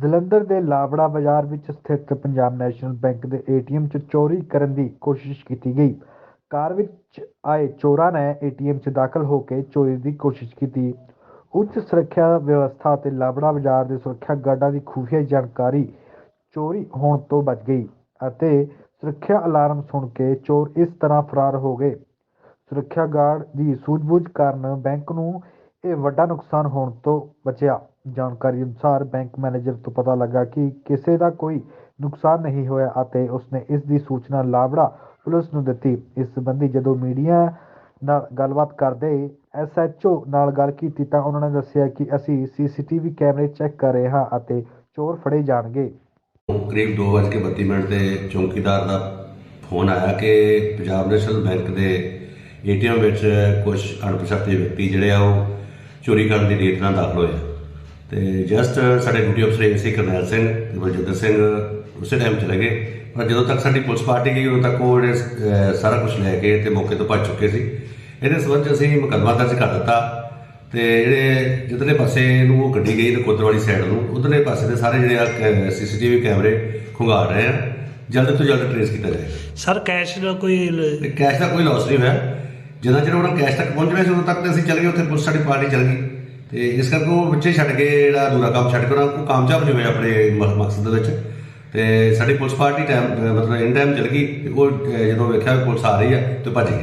ਜਲੰਧਰ ਦੇ ਲਾਵੜਾ ਬਾਜ਼ਾਰ ਵਿੱਚ ਸਥਿਤ ਪੰਜਾਬ ਨੈਸ਼ਨਲ ਬੈਂਕ ਦੇ ਏਟੀਐਮ 'ਚ ਚੋਰੀ ਕਰਨ ਦੀ ਕੋਸ਼ਿਸ਼ ਕੀਤੀ ਗਈ। ਕਾਰ ਵਿੱਚ ਆਏ ਚੋਰਾਂ ਨੇ ਏਟੀਐਮ 'ਚ ਦਾਖਲ ਹੋ ਕੇ ਚੋਰੀ ਦੀ ਕੋਸ਼ਿਸ਼ ਕੀਤੀ। ਉੱਚ ਸੁਰੱਖਿਆ ਵਿਵਸਥਾ ਅਤੇ ਲਾਵੜਾ ਬਾਜ਼ਾਰ ਦੇ ਸੁਰੱਖਿਆ ਗਾਰਡਾਂ ਦੀ ਖੁਫੀਆ ਜਾਣਕਾਰੀ ਚੋਰੀ ਹੋਣ ਤੋਂ ਬਚ ਗਈ ਅਤੇ ਸੁਰੱਖਿਆ ਅਲਾਰਮ ਸੁਣ ਕੇ ਚੋਰ ਇਸ ਤਰ੍ਹਾਂ ਫਰਾਰ ਹੋ ਗਏ। ਸੁਰੱਖਿਆ ਗਾਰਡ ਦੀ ਸੂਝ-ਬੂਝ ਕਾਰਨ ਬੈਂਕ ਨੂੰ ਇਹ ਵੱਡਾ ਨੁਕਸਾਨ ਹੋਣ ਤੋਂ ਬਚਿਆ। ਜਾਣਕਾਰੀ ਅਨੁਸਾਰ ਬੈਂਕ ਮੈਨੇਜਰ ਤੋਂ ਪਤਾ ਲੱਗਾ ਕਿ ਕਿਸੇ ਦਾ ਕੋਈ ਨੁਕਸਾਨ ਨਹੀਂ ਹੋਇਆ ਅਤੇ ਉਸਨੇ ਇਸ ਦੀ ਸੂਚਨਾ ਲਾਵੜਾ ਪੁਲਿਸ ਨੂੰ ਦਿੱਤੀ। ਇਸ ਸੰਬੰਧੀ ਜਦੋਂ ਮੀਡੀਆ ਨਾਲ ਗੱਲਬਾਤ ਕਰਦੇ ਐਸਐਚਓ ਨਾਲ ਗੱਲ ਕੀਤੀ ਤਾਂ ਉਹਨਾਂ ਨੇ ਦੱਸਿਆ ਕਿ ਅਸੀਂ ਸੀਸੀਟੀਵੀ ਕੈਮਰੇ ਚੈੱਕ ਕਰ ਰਹੇ ਹਾਂ ਅਤੇ ਚੋਰ ਫੜੇ ਜਾਣਗੇ। ਕਰੀਬ 2:32 ਮਿੰਟ ਤੇ ਚੌਕੀਦਾਰ ਦਾ ਫੋਨ ਆਇਆ ਕਿ ਪੰਜਾਬ ਨੈਸ਼ਨਲ ਬੈਂਕ ਦੇ ਏਟੀਐਮ ਵਿੱਚ ਕੁਝ ਅਣਪਛਾਤੇ ਵਿਅਕਤੀ ਜਿਹੜੇ ਆ ਉਹ ਚੋਰੀ ਕਰਨ ਦੀ ਨੀਤ ਨਾਲ ਦਾਖਲ ਹੋਏ ਤੇ ਜਸਟ ਸਾਡੇ ਡਿਊਟੀ ਅਫਸਰ ਏਸੀ ਕਰਨੈਲ ਸਿੰਘ ਤੇ ਬਲਜਿੰਦਰ ਸਿੰਘ ਉਸੇ ਟਾਈਮ ਚਲੇ ਗਏ ਪਰ ਜਦੋਂ ਤੱਕ ਸਾਡੀ ਪੁਲਿਸ ਪਾਰਟੀ ਗਈ ਉਦੋਂ ਤੱਕ ਉਹ ਸਾਰਾ ਕੁਝ ਲੈ ਕੇ ਤੇ ਮੌਕੇ ਤੋਂ ਭੱਜ ਚੁੱਕੇ ਸੀ। ਇਹਦੇ ਸਬੰਧ 'ਚ ਅਸੀਂ ਮੁਕੱਦਮਾ ਦਰਜ ਕਰ ਦਿੱਤਾ। ਤੇ ਜਿਹੜੇ ਜਿੱਧਰਲੇ ਪਾਸੇ ਨੂੰ ਉਹ ਗੱਡੀ ਗਈ ਤੇ ਵਾਲੀ ਸਾਈਡ ਨੂੰ ਉਧਰਲੇ ਪਾਸੇ ਦੇ ਸਾਰੇ ਜਿਹੜੇ ਆ ਸੀਸੀਟੀਵੀ ਕੈਮਰੇ ਖੁੰਗਾ ਰਹੇ ਆ। ਜਲਦ ਤੋਂ ਜਲਦ ਟ੍ਰੇਸ ਕੀਤਾ ਜਾਏ ਸਰ ਕੈਸ਼ ਦਾ ਕੋਈ ਕੈਸ਼ ਦਾ ਕੋਈ ਲਾਸ ਨਹੀਂ ਹੋਇਆ। ਜਿੰਨਾ ਚਿਰ ਉਹਨਾਂ ਕੈਸ਼ ਤੱਕ ਪਹੁੰਚ ਰਹੇ ਸੀ, ਉਦੋਂ ਤੱਕ ਤੇ ਅਸੀਂ ਚੱਲ ਗਏ, ਉੱਥੇ ਪੁਲਿਸ ਸਾਡੀ ਪਾਰਟੀ ਚੱਲ ਗਈ। ਤੇ ਇਸ ਕਰਕੇ ਉਹ ਵਿੱਚੇ ਛੱਡ ਕੇ ਜਿਹੜਾ ਅਧੂਰਾ ਕੰਮ ਛੱਡ ਕੇ ਉਹਨਾਂ ਕੋ ਕਾਮਯਾਬ ਨਹੀਂ ਹੋਏ ਆਪਣੇ ਮ- ਮਕਸਦ ਦੇ ਵਿੱਚ। ਤੇ ਸਾਡੀ ਪੁਲਿਸ ਪਾਰਟੀ ਟਾਈਮ ਮਤਲਬ ਇਨ ਟਾਈਮ ਚੱਲ ਗਈ, ਤੇ ਉਹ ਜਦੋਂ ਵੇਖਿਆ ਵੀ ਪੁਲਿਸ ਆ ਰਹੀ ਹੈ ਤੇ ਭੱਜ ਗਏ।